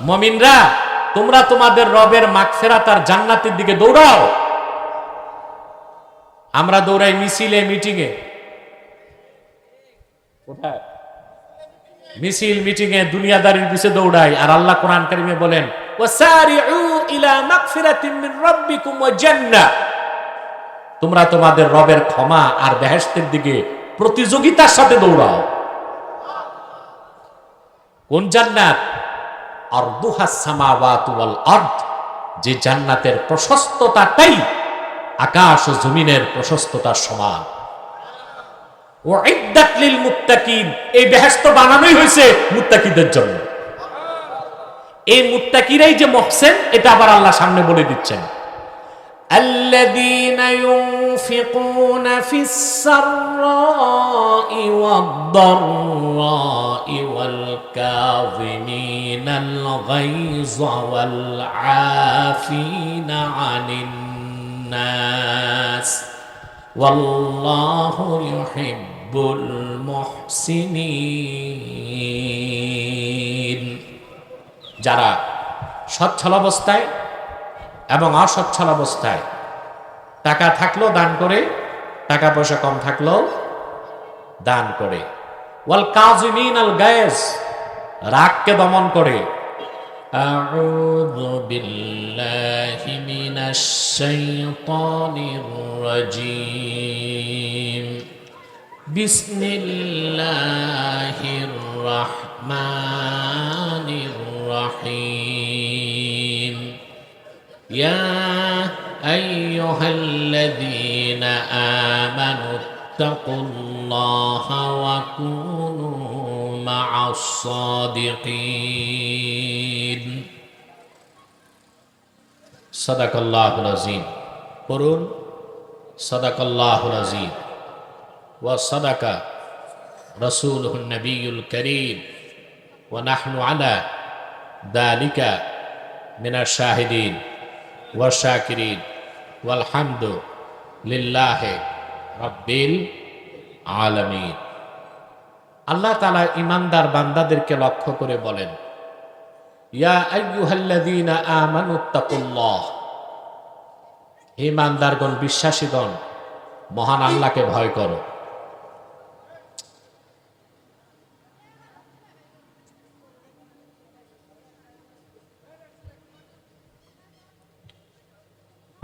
মমিনরা, তোমরা তোমাদের রবের মাগফেরাত আর জান্নাতের দিকে দৌড়াও। আমরা দৌড়াই মিছিলে, মিটিংয়ে। কোথায়? মিছিল মিটিং এ দুনিয়াদারির পিছে দৌড়াই। আর আল্লাহ কোরআন বলেন তোমরা তোমাদের রবের ক্ষমা আর বেহেশতের দিকে প্রতিযোগিতার সাথে দৌড়াও। কোন জান্নাত? যে জান্নাতের প্রশস্ততাটাই আকাশ ও জমিনের প্রশস্ততার সমান। ও এই বেহেস্ত বানানোই হয়েছে মুত্তাকিদের জন্য। এই মুত্তাকিরাই যে মহসেন, এটা আবার আল্লাহ সামনে বলে দিচ্ছেন। ينفقون في السراء والضراء والكاظمين الغيظ والعافين عن الناس والله يحب المحسنين যারা সচ্ছল অবস্থায় এবং অসচ্ছল অবস্থায় টাকা থাকলেও দান করে টাকা পয়সা কম থাকলেও দান করে ওয়াল কাজিমিন আল গায়েস রাগকে দমন করে أعوذ بالله من الشيطان الرجيم بسم الله الرحمن الرحيم يا أيها الذين آمنوا اتقوا الله وكونوا مع الصادقين. صدق الله العظيم. قرون صدق الله العظيم وصدق رسوله النبي الكريم. ونحن على ذلك من الشاهدين والشاكرين والحمد لله رب العالمين আল্লাহ তালা ইমানদার বান্দাদেরকে লক্ষ্য করে বলেন ইয়া আইয়ুহাল্লাযীনা আমানুত্তাকুল্লাহ হে ইমানদারগণ বিশ্বাসীগণ মহান আল্লাহকে ভয় করো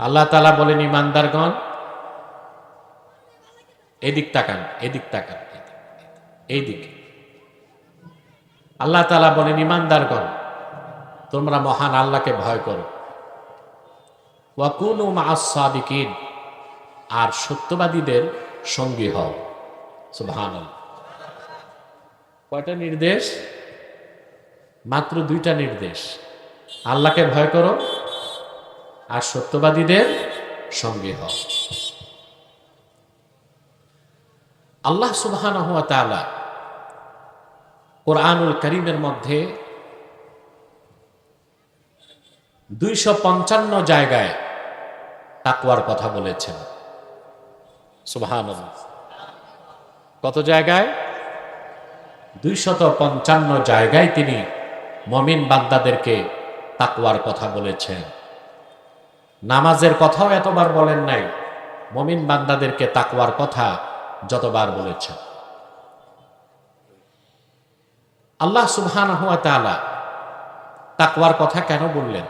আল্লাহ তালা বলেন ইমানদারগণ এদিক তাকান এদিক তাকান এইদিকে আল্লাহ তালা বলেন ইমানদারগণ তোমরা মহান আল্লাহকে ভয় করো। ওয়াকুনু মাসাদিকিন আর সত্যবাদীদের সঙ্গী হও। সুবহান কয়টা নির্দেশ? মাত্র দুইটা নির্দেশ। আল্লাহকে ভয় করো আর সত্যবাদীদের সঙ্গে হও আল্লাহ সুবহান কোরআনুল করিমের মধ্যে দুইশো পঞ্চান্ন জায়গায় তাকুয়ার কথা বলেছেন। সুবহান কত জায়গায়? দুইশত পঞ্চান্ন জায়গায় তিনি মমিন বান্দাদেরকে তাকুয়ার কথা বলেছেন। নামাজের কথাও এতবার বলেন নাই। মমিন বান্দাদেরকে তাকওয়ার কথা যতবার বলেছেন। আল্লাহ সুবহান তাকওয়ার কথা কেন বললেন?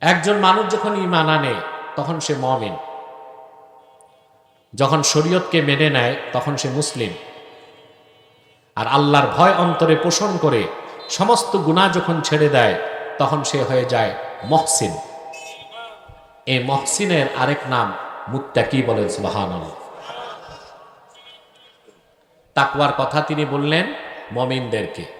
একজন মানুষ যখন ইমান আনে, তখন সে মমিন। যখন শরীয়তকে মেনে নেয়, তখন সে মুসলিম। আর আল্লাহর ভয় অন্তরে পোষণ করে, সমস্ত গুণা যখন ছেড়ে দেয়, তখন সে হয়ে যায় মহসিন। এই মহসিনের আরেক নাম মুত্তাকি বলেন সুবাহান তাকওয়ার কথা তিনি বললেন মমিনদেরকে।